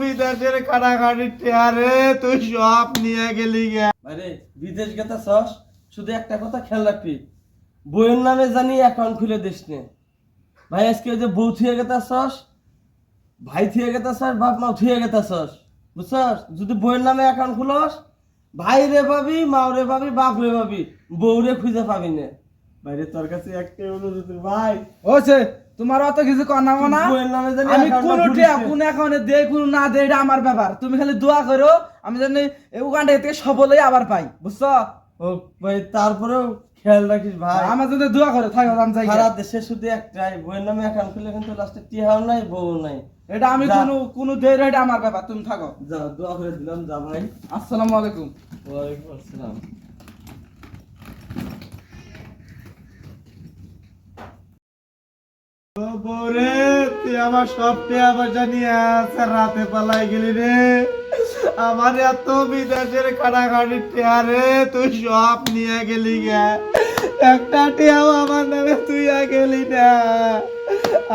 বিদেশের কাটাকাটি টেয়ারে তুই সব নিয়ে গেলি গে। আরে বিদেশ গেতা সস শুধু একটা কথা খেয়াল রাখবি। বইয়ের নামে জানি অ্যাকাউন্ট খুলে দিস নে। ভাই আজকে ওই যে বউ থুয়ে গেতা সস ভাই থুয়ে গেতা সস বাপ মা থুয়ে গেতা সস বুঝছস? যদি বইয়ের নামে অ্যাকাউন্ট খুলস ভাই রে পাবি মাও রে পাবি বাপ রে পাবি বউ রে খুঁজে পাবি না। বাইরে তোর কাছে একটা অনুরোধ ভাই। ওছে তোমার অত কিছু কনাবো না আমি কোন কোন একাউন্টে দেই কোন না দেই এটা আমার ব্যাপার। তুমি খালি দোয়া করো আমি জানি ওখানটা থেকে সবলেই আবার পাই বুঝছ? ও ভাই তারপরেও খেয়াল রাখিস ভাই। আমার জন্য দোয়া করো থাকো আমি যাই সারা দেশে শুধু একটাই বইয়ের নামে অ্যাকাউন্ট খুলে কিন্তু লাস্টে টিহাও নাই বউ নাই। এটা আমি। কোন কোন দেই এটা আমার ব্যাপার তুমি থাকো। যা দোয়া করে দিলাম যা ভাই। আসসালামু আলাইকুম। ওয়ালাইকুম আসসালাম। তুই আমার রাতে গেলি রে। আমার এত টেয়ারে তুই সব নিয়ে গেলি গে। একটা আমার নামে তুই গেলি না।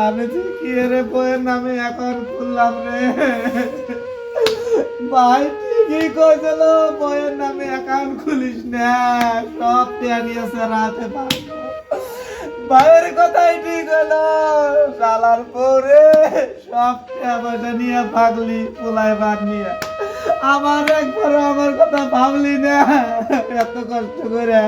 আমি তুই কি বইয়ের নামে এখন খুললাম রে। ভাই ঠিকই কইছিল বইয়ের নামে অ্যাকাউন্ট খুলিস না? সব টেয়া নিয়েছে রাতে পালাই ভাইয়ের কথাই ঠিক হলো। শালার পরে সব টাকা নিয়ে ভাগলি, পোলায় ভাগ নিয়ে। আমার একবার আমার কথা ভাবলি না। এত কষ্ট করে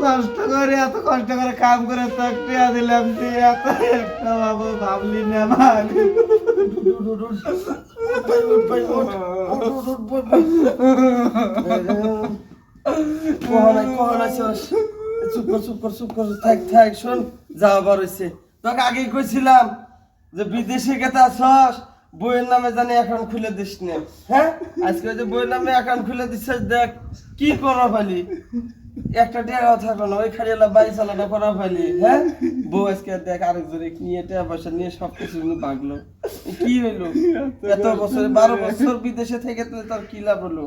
কষ্ট করে, এত কষ্ট করে কাম করে টিয়া দিলাম তুই এত একটা বাবু ভাবলি না ভাগ কহনাই সস থাক থাক, শোন হইছে। তোকে আগেই কইছিলাম যে বিদেশে বইয়ের নামে জানি অ্যাকাউন্ট খুলে দিস নে। হ্যাঁ? আজকে যে বইয়ের নামে অ্যাকাউন্ট খুলে দেখ, কি করা একটা না, ওই খাড়িয়ালা বাড়ি করা হ্যাঁ? বউ আজকে দেখ, আরেকজনে নিয়ে টাকা পয়সা নিয়ে সব কিছু ভাগলো কি হইল? এত বছর, বারো বছর বিদেশে থেকে তো তোর কি লাভ হলো?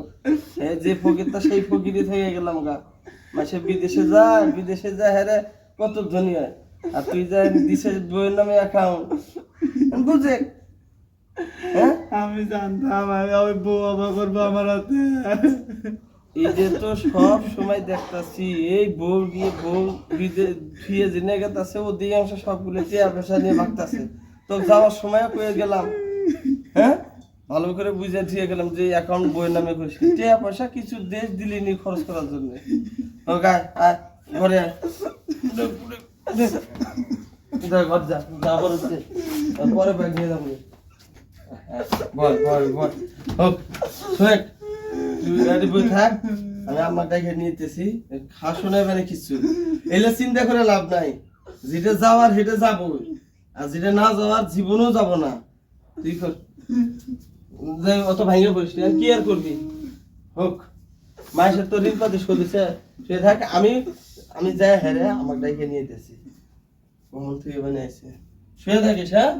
যে ফকিরটা সেই ফকিরই থেকে গেলাম গা। মাসে বিদেশে যায় বিদেশে যায় হ্যারে কত ধনী হয়। আর তুই যা দিছে বইয়ের নামে অ্যাকাউন্ট বুঝে? হ্যাঁ? আমি জানতাম আমি ওই বউ বাবা করব আমার হাতে। এই যে তো সব সময় দেখতাছি এই বউ দিয়ে বউ ফিয়ে জেনে গেতাছে ও দিয়ে সবগুলো চেয়ার পয়সা নিয়ে ভাগতাছে। তো যাওয়ার সময় কয়ে গেলাম হ্যাঁ? ভালো করে বুঝে দিয়ে গেলাম যে অ্যাকাউন্ট বইয়ের নামে করিস টিয়া পয়সা কিছু দেশ দিলি নি খরচ করার জন্য। আয় বল বল বল। থাক। আমি আমার ডাকে নিতেছি খাসো না মানে কিছু। এলে চিন্তা করে লাভ নাই। যেটা যাওয়ার, সেটা যাব আর যেটা না যাওয়ার, জীবনও যাব না। তুই কর। অত ভাঙে পড়িস কি আর করবি? হোক। মায়ের তো ঋণ পাতিস করেছে সে থাক, আমি আমি যাই হেরে আমার ডাইকে নিয়ে দিয়েছি কমল থেকে বানিয়েছে শুয়ে থাকিস হ্যাঁ?